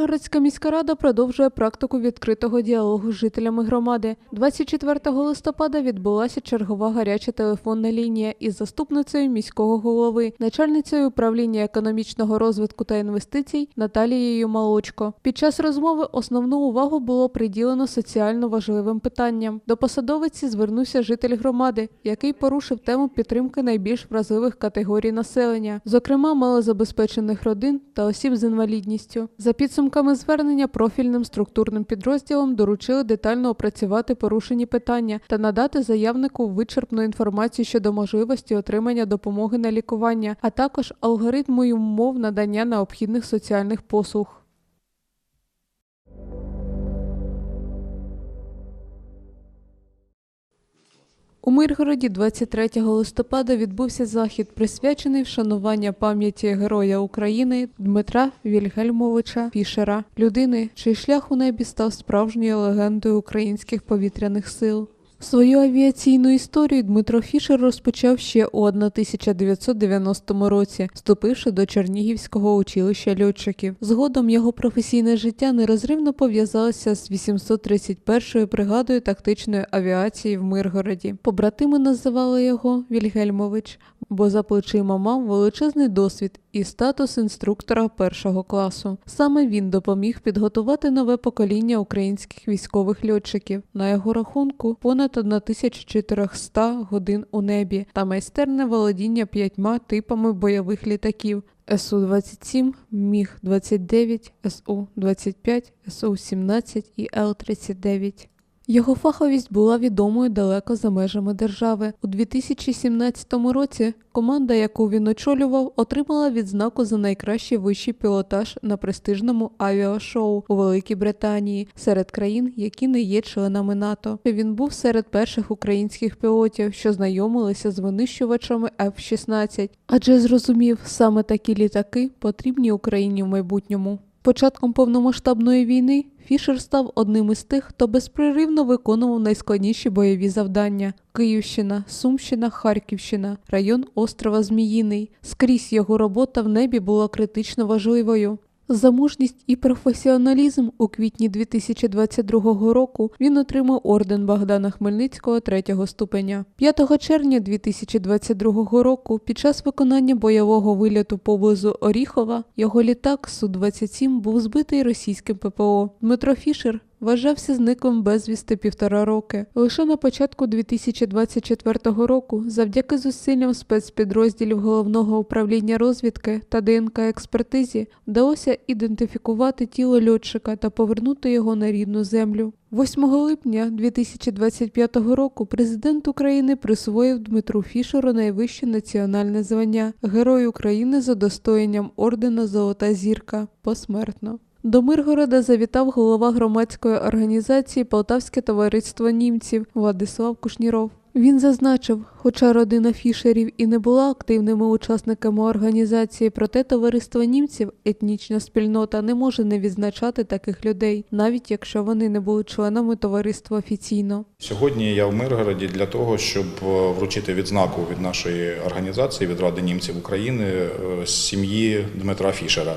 Миргородська міська рада продовжує практику відкритого діалогу з жителями громади. 24 листопада відбулася чергова гаряча телефонна лінія із заступницею міського голови, начальницею управління економічного розвитку та інвестицій Наталією Малочко. Під час розмови основну увагу було приділено соціально важливим питанням. До посадовиці звернувся житель громади, який порушив тему підтримки найбільш вразливих категорій населення, зокрема малозабезпечених родин та осіб з інвалідністю. За підсумками звернення профільним структурним підрозділом доручили детально опрацювати порушені питання та надати заявнику вичерпну інформацію щодо можливості отримання допомоги на лікування, а також алгоритму й умов надання необхідних соціальних послуг. У Миргороді 23 листопада відбувся захід, присвячений вшанування пам'яті Героя України Дмитра Вільгельмовича Фішера, людини, чий шлях у небі став справжньою легендою українських повітряних сил. Свою авіаційну історію Дмитро Фішер розпочав ще у 1990 році, вступивши до Чернігівського училища льотчиків. Згодом його професійне життя нерозривно пов'язалося з 831-ю бригадою тактичної авіації в Миргороді. Побратими називали його Вільгельмович, бо за плечима мав величезний досвід і статус інструктора першого класу. Саме він допоміг підготувати нове покоління українських військових льотчиків. На його рахунку понад 1400 годин у небі та майстерне володіння п'ятьма типами бойових літаків. Су-27, Міг-29, Су-25, Су-17 і Л-39. Його фаховість була відомою далеко за межами держави. У 2017 році команда, яку він очолював, отримала відзнаку за найкращий вищий пілотаж на престижному авіашоу у Великій Британії серед країн, які не є членами НАТО. Він був серед перших українських пілотів, що знайомилися з винищувачами F-16, адже зрозумів, саме такі літаки потрібні Україні в майбутньому. Початком повномасштабної війни Фішер став одним із тих, хто безпреривно виконував найскладніші бойові завдання: Київщина, Сумщина, Харківщина, район острова Зміїний. Скрізь його робота в небі була критично важливою. За мужність і професіоналізм у квітні 2022 року він отримав орден Богдана Хмельницького третього ступеня. 5 червня 2022 року, під час виконання бойового виліту поблизу Оріхова, його літак Су-27 був збитий російським ППО. Дмитро Фішер вважався зниклим безвісти півтора роки. Лише на початку 2024 року, завдяки зусиллям спецпідрозділів головного управління розвідки та ДНК експертизі, вдалося ідентифікувати тіло льотчика та повернути його на рідну землю. 8 липня 2025 року президент України присвоїв Дмитру Фішеру найвище національне звання Герой України за достоянням ордена Золота зірка посмертно. До Миргорода завітав голова громадської організації Полтавське товариство німців Владислав Кушніров. Він зазначив, хоча родина Фішерів і не була активними учасниками організації, проте товариство німців, етнічна спільнота, не може не відзначати таких людей, навіть якщо вони не були членами товариства офіційно. Сьогодні я в Миргороді для того, щоб е, вручити відзнаку від нашої організації від Ради німців України е, сім'ї Дмитра Фішера,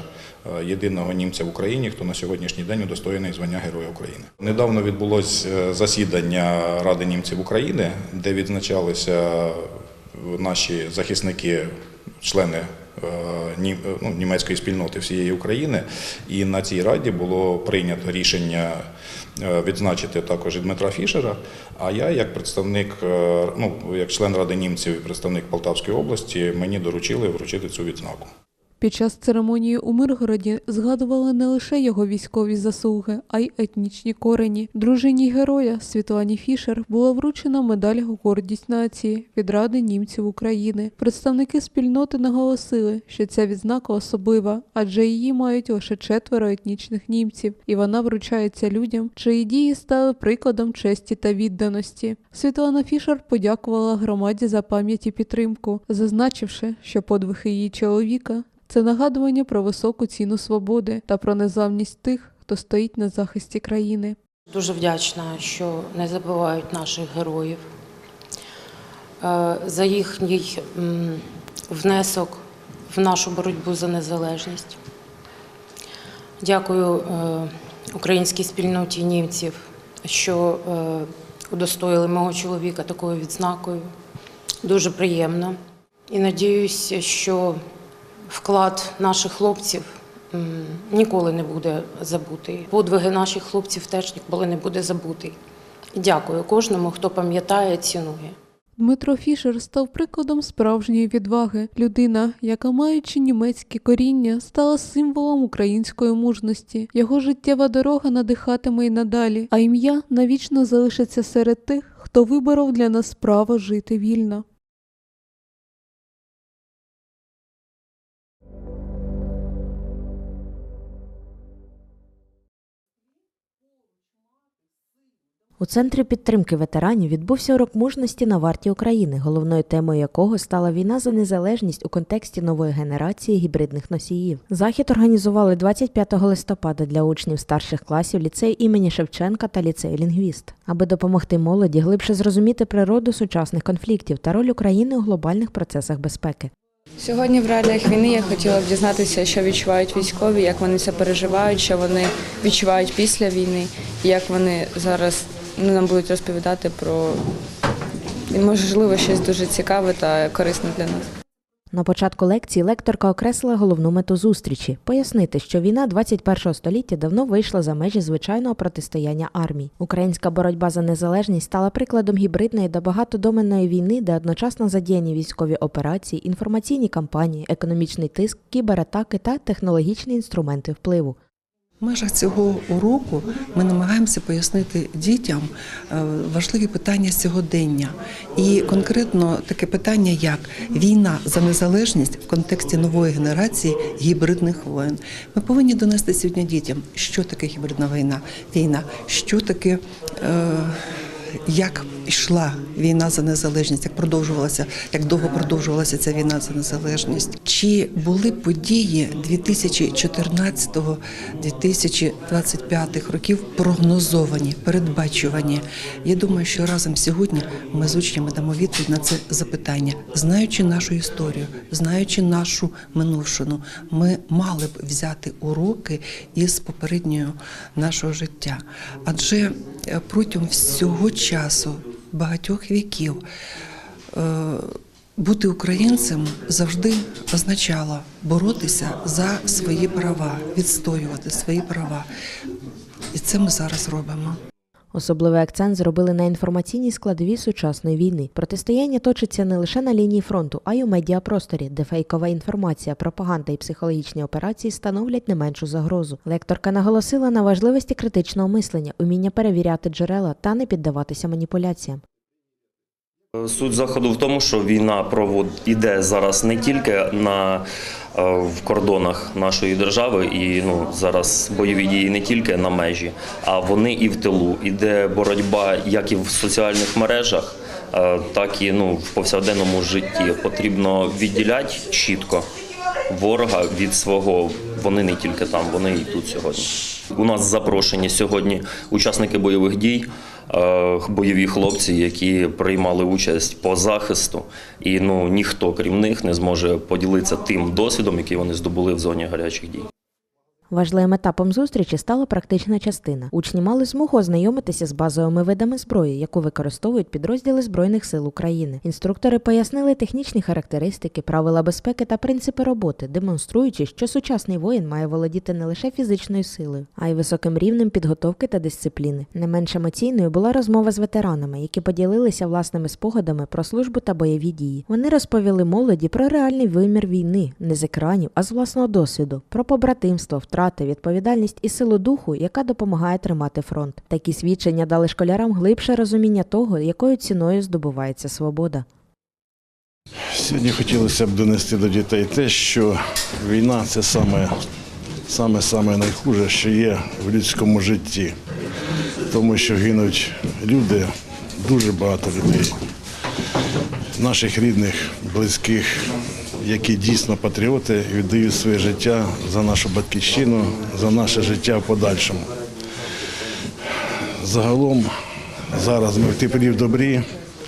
єдиного німця в Україні, хто на сьогоднішній день удостоєний звання Героя України. Недавно відбулось е, засідання Ради німців України, де відзначалися наші захисники, члени е, е, ну, німецької спільноти всієї України. І на цій раді було прийнято рішення е, відзначити також і Дмитра Фішера. А я, як представник, е, ну як член Ради німців і представник Полтавської області, мені доручили вручити цю відзнаку. Під час церемонії у Миргороді згадували не лише його військові заслуги, а й етнічні корені. Дружині героя Світлані Фішер була вручена медаль Гордість нації від Ради німців України. Представники спільноти наголосили, що ця відзнака особлива, адже її мають лише четверо етнічних німців, і вона вручається людям, чиї дії стали прикладом честі та відданості. Світлана Фішер подякувала громаді за пам'ять і підтримку, зазначивши, що подвиг її чоловіка це нагадування про високу ціну свободи та про незламність тих, хто стоїть на захисті країни. Дуже вдячна, що не забувають наших героїв е, за їхній внесок в нашу боротьбу за незалежність. Дякую е, українській спільноті німців, що е, удостоїли мого чоловіка такою відзнакою. Дуже приємно. І надіюся, що вклад наших хлопців ніколи не буде забутий. Подвиги наших хлопців теж ніколи не буде забутий. Дякую кожному, хто пам'ятає, цінує. Дмитро Фішер став прикладом справжньої відваги. Людина, яка, маючи німецьке коріння, стала символом української мужності. Його життєва дорога надихатиме й надалі, а ім'я навічно залишиться серед тих, хто виборов для нас право жити вільно. У центрі підтримки ветеранів відбувся урок мужності на варті України, головною темою якого стала війна за незалежність у контексті нової генерації гібридних носіїв. Захід організували 25 листопада для учнів старших класів ліцею імені Шевченка та ліцею Лінгвіст, аби допомогти молоді глибше зрозуміти природу сучасних конфліктів та роль України у глобальних процесах безпеки. Сьогодні в реаліях війни я хотіла б дізнатися, що відчувають військові, як вони це переживають, що вони відчувають після війни, як вони зараз ну, нам будуть розповідати про можливо щось дуже цікаве та корисне для нас. На початку лекції лекторка окреслила головну мету зустрічі пояснити, що війна 21 століття давно вийшла за межі звичайного протистояння армій. Українська боротьба за незалежність стала прикладом гібридної та багатодоменної війни, де одночасно задіяні військові операції, інформаційні кампанії, економічний тиск, кібератаки та технологічні інструменти впливу. В межах цього уроку ми намагаємося пояснити дітям е, важливі питання сьогодення. І конкретно таке питання, як війна за незалежність в контексті нової генерації гібридних воєн. Ми повинні донести сьогодні дітям, що таке гібридна війна, війна, що таке. Е, як йшла війна за незалежність, як продовжувалася, як довго продовжувалася ця війна за незалежність? Чи були події 2014-2025 років прогнозовані, передбачувані? Я думаю, що разом сьогодні ми з учнями дамо відповідь на це запитання, знаючи нашу історію, знаючи нашу минувшину, ми мали б взяти уроки із попереднього нашого життя. Адже е, протягом всього багатьох віків, е, бути українцем завжди означало боротися за свої права, відстоювати свої права. І це ми зараз робимо. Особливий акцент зробили на інформаційній складові сучасної війни. Протистояння точиться не лише на лінії фронту, а й у медіапросторі, де фейкова інформація, пропаганда і психологічні операції становлять не меншу загрозу. Лекторка наголосила на важливості критичного мислення, уміння перевіряти джерела та не піддаватися маніпуляціям. Суть заходу в тому, що війна провод іде зараз не тільки на е, в кордонах нашої держави, і ну зараз бойові дії не тільки на межі, а вони і в тилу. Іде боротьба як і в соціальних мережах, е, так і ну в повсякденному житті. Потрібно відділяти чітко ворога від свого. Вони не тільки там, вони і тут сьогодні. У нас запрошені сьогодні учасники бойових дій, бойові хлопці, які приймали участь по захисту, і ну ніхто крім них не зможе поділитися тим досвідом, який вони здобули в зоні гарячих дій. Важливим етапом зустрічі стала практична частина. Учні мали змогу ознайомитися з базовими видами зброї, яку використовують підрозділи Збройних сил України. Інструктори пояснили технічні характеристики, правила безпеки та принципи роботи, демонструючи, що сучасний воїн має володіти не лише фізичною силою, а й високим рівнем підготовки та дисципліни. Не менш емоційною була розмова з ветеранами, які поділилися власними спогадами про службу та бойові дії. Вони розповіли молоді про реальний вимір війни, не з екранів, а з власного досвіду, про побратимство, втрати, відповідальність і силу духу, яка допомагає тримати фронт. Такі свідчення дали школярам глибше розуміння того, якою ціною здобувається свобода. Сьогодні хотілося б донести до дітей те, що війна це саме, саме, саме найхуже, що є в людському житті. Тому що гинуть люди, дуже багато людей, наших рідних, близьких, які дійсно патріоти віддають своє життя за нашу батьківщину, за наше життя в подальшому. Загалом зараз ми в теплі в добрі,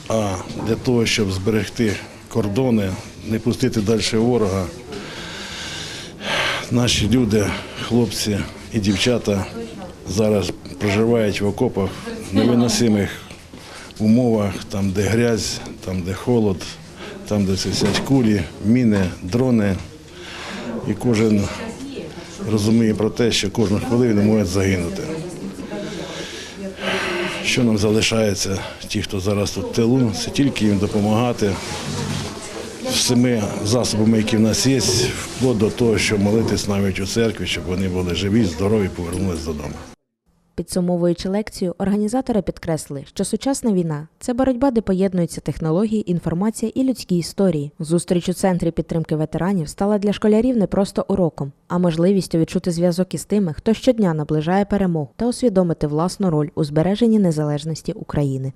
а для того, щоб зберегти кордони, не пустити далі ворога, наші люди, хлопці і дівчата зараз проживають в окопах в невиносимих умовах, там, де грязь, там, де холод, там, де сидять кулі, міни, дрони. І кожен розуміє про те, що кожну хвилину може загинути. Що нам залишається, ті, хто зараз тут в тилу, це тільки їм допомагати всіми засобами, які в нас є, вплоть до того, що молитись навіть у церкві, щоб вони були живі, здорові, повернулись додому. Підсумовуючи лекцію, організатори підкреслили, що сучасна війна це боротьба, де поєднуються технології, інформація і людські історії. Зустріч у центрі підтримки ветеранів стала для школярів не просто уроком, а можливістю відчути зв'язок із тими, хто щодня наближає перемогу та усвідомити власну роль у збереженні незалежності України.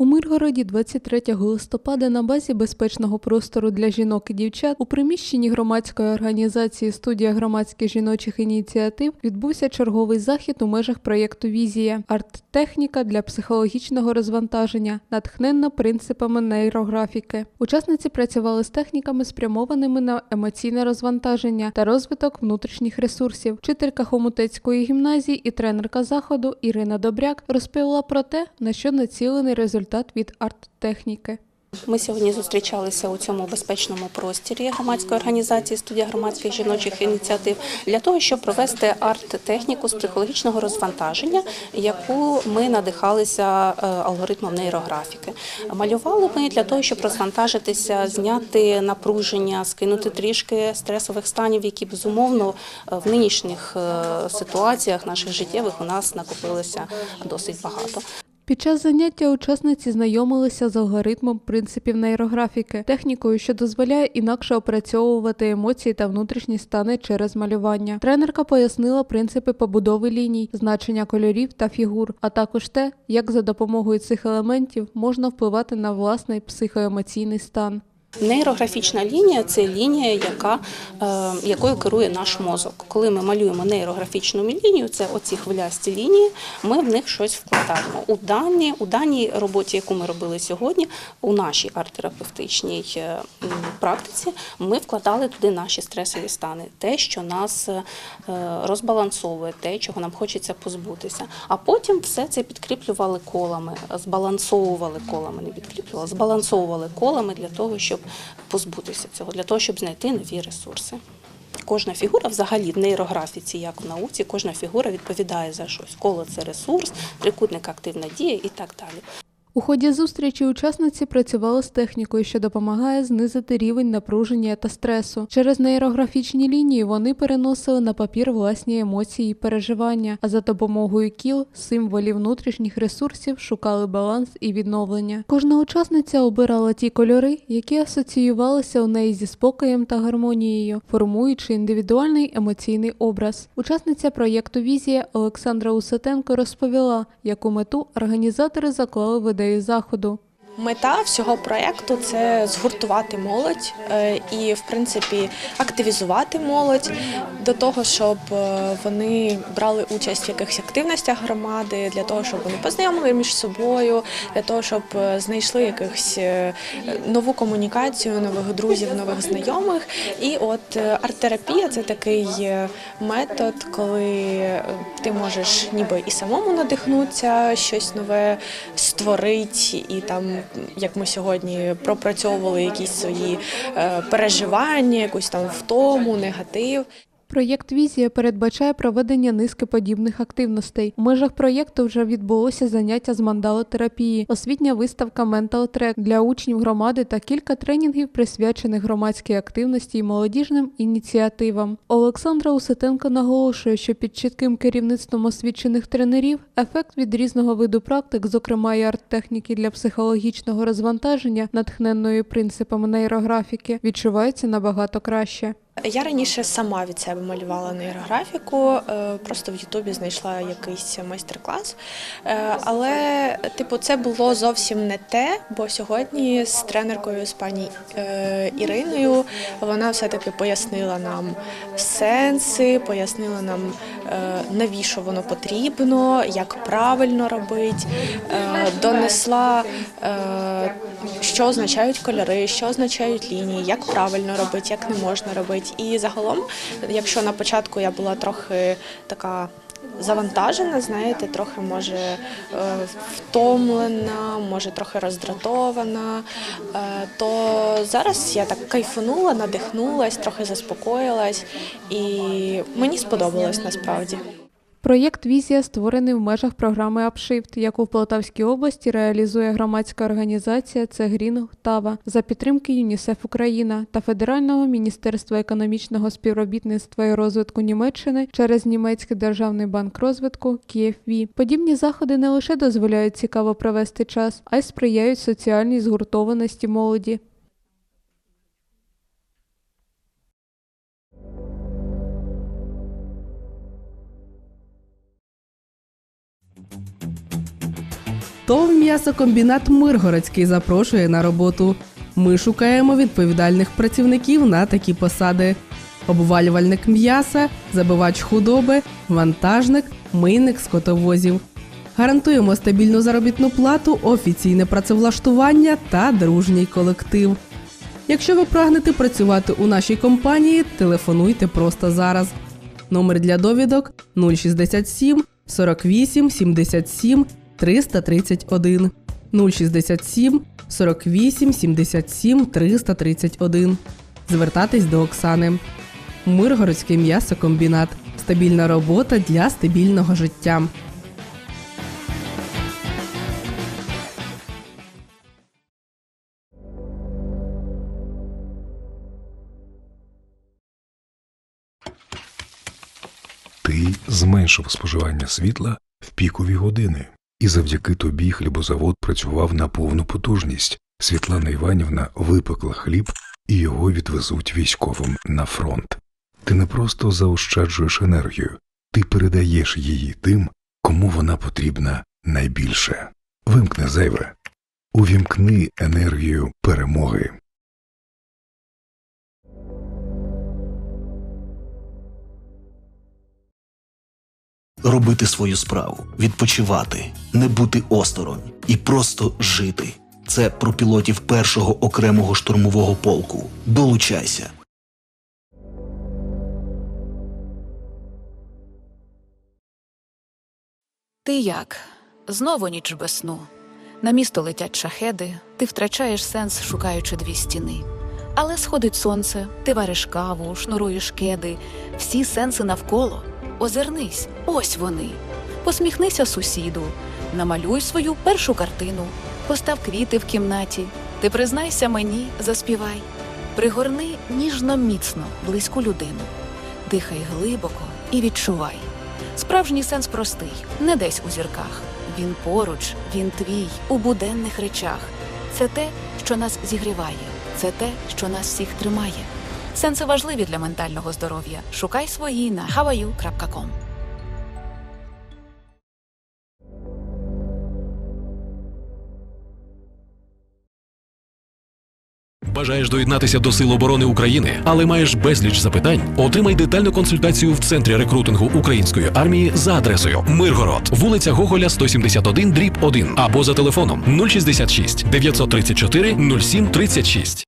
У Миргороді 23 листопада на базі безпечного простору для жінок і дівчат у приміщенні громадської організації Студія громадських жіночих ініціатив відбувся черговий захід у межах проєкту Візія арт-техніка для психологічного розвантаження, натхненна принципами нейрографіки. Учасниці працювали з техніками, спрямованими на емоційне розвантаження та розвиток внутрішніх ресурсів. Вчителька Хомутецької гімназії і тренерка заходу Ірина Добряк розповіла про те, на що націлений результат від арт-техніки. Ми сьогодні зустрічалися у цьому безпечному простірі громадської організації студія громадських жіночих ініціатив для того, щоб провести арт-техніку з психологічного розвантаження, яку ми надихалися е, алгоритмом нейрографіки. Малювали ми для того, щоб розвантажитися, зняти напруження, скинути трішки стресових станів, які безумовно е, в нинішніх е, ситуаціях наших життєвих у нас накопилося досить багато. Під час заняття учасниці знайомилися з алгоритмом принципів нейрографіки, технікою, що дозволяє інакше опрацьовувати емоції та внутрішні стани через малювання. Тренерка пояснила принципи побудови ліній, значення кольорів та фігур, а також те, як за допомогою цих елементів можна впливати на власний психоемоційний стан. Нейрографічна лінія це лінія, яка, е, якою керує наш мозок. Коли ми малюємо нейрографічну лінію, це оці хвилясті лінії, ми в них щось вкладаємо. У даній, у даній роботі, яку ми робили сьогодні, у нашій арт-терапевтичній е, практиці, ми вкладали туди наші стресові стани, те, що нас е, розбалансовує, те, чого нам хочеться позбутися. А потім все це підкріплювали колами, збалансовували колами, не підкріплювали, збалансовували колами для того, щоб позбутися цього, для того, щоб знайти нові ресурси. Кожна фігура, взагалі, в нейрографіці, як в науці, кожна фігура відповідає за щось. Коло це ресурс, трикутник активна дія і так далі. У ході зустрічі учасниці працювали з технікою, що допомагає знизити рівень напруження та стресу. Через нейрографічні лінії вони переносили на папір власні емоції і переживання, а за допомогою кіл, символів внутрішніх ресурсів шукали баланс і відновлення. Кожна учасниця обирала ті кольори, які асоціювалися у неї зі спокоєм та гармонією, формуючи індивідуальний емоційний образ. Учасниця проєкту Візія Олександра Усатенко розповіла, яку мету організатори заклали в ідею заходу. Мета всього проєкту це згуртувати молодь е, і, в принципі, активізувати молодь до того, щоб е, вони брали участь в якихось активностях громади, для того, щоб вони познайомили між собою, для того, щоб е, знайшли якихось нову комунікацію, нових друзів, нових знайомих. І от арт-терапія це такий метод, коли ти можеш ніби і самому надихнутися, щось нове створити, і там, як ми сьогодні пропрацьовували якісь свої е, переживання, якусь там втому, негатив. Проєкт Візія передбачає проведення низки подібних активностей. У межах проєкту вже відбулося заняття з мандалотерапії, освітня виставка Track для учнів громади та кілька тренінгів, присвячених громадській активності і молодіжним ініціативам. Олександра Уситенко наголошує, що під чітким керівництвом освічених тренерів ефект від різного виду практик, зокрема і арт-техніки для психологічного розвантаження, натхненної принципами нейрографіки, відчувається набагато краще. Я раніше сама від себе малювала нейрографіку, е, просто в Ютубі знайшла якийсь майстер-клас. Е, Але, типу, це було зовсім не те, бо сьогодні з тренеркою з пані е, Іриною вона все-таки пояснила нам сенси, пояснила нам, навіщо воно потрібно, як правильно робити, донесла, що означають кольори, що означають лінії, як правильно робити, як не можна робити. І загалом, якщо на початку я була трохи така. Завантажена, знаєте, трохи може е, втомлена, може трохи роздратована. е, То зараз я так кайфанула, надихнулась, трохи заспокоїлась, і мені сподобалось насправді. Проєкт Візія створений в межах програми Апшифт, яку в Полтавській області реалізує громадська організація Цегрін Тава за підтримки ЮНІСЕФ Україна та Федерального міністерства економічного співробітництва і розвитку Німеччини через німецький державний банк розвитку КієфВі. Подібні заходи не лише дозволяють цікаво провести час, а й сприяють соціальній згуртованості молоді. ТОВ м'ясокомбінат Миргородський запрошує на роботу. Ми шукаємо відповідальних працівників на такі посади: обвалювальник м'яса, забивач худоби, вантажник, мийник скотовозів. Гарантуємо стабільну заробітну плату, офіційне працевлаштування та дружній колектив. Якщо ви прагнете працювати у нашій компанії, телефонуйте просто зараз. Номер для довідок 067 48 77 331 067 48 77 331. Звертатись до Оксани. Миргородський м'ясокомбінат. Стабільна робота для стабільного життя. Ти зменшив споживання світла в пікові години, і завдяки тобі хлібозавод працював на повну потужність. Світлана Іванівна випекла хліб і його відвезуть військовим на фронт. Ти не просто заощаджуєш енергію, ти передаєш її тим, кому вона потрібна найбільше. Вимкни зайве, увімкни енергію перемоги. Робити свою справу, відпочивати, не бути осторонь і просто жити. Це про пілотів першого окремого штурмового полку. Долучайся. Ти як? Знову ніч без сну. На місто летять шахеди, ти втрачаєш сенс, шукаючи дві стіни. Але сходить сонце, ти вариш каву, шнуруєш кеди, всі сенси навколо. Озирнись, ось вони. Посміхнися сусіду, намалюй свою першу картину, постав квіти в кімнаті. Ти признайся мені, заспівай. Пригорни ніжно міцно близьку людину. Дихай глибоко і відчувай. Справжній сенс простий, не десь у зірках. Він поруч, він твій у буденних речах. Це те, що нас зігріває, це те, що нас всіх тримає. Сенси важливі для ментального здоров'я. Шукай свої на hawaii.com. Бажаєш доєднатися до Сил оборони України, але маєш безліч запитань? Отримай детальну консультацію в центрі рекрутингу української армії за адресою Миргород, вулиця Гоголя, 171, дріб 1 або за телефоном 066 934 0736.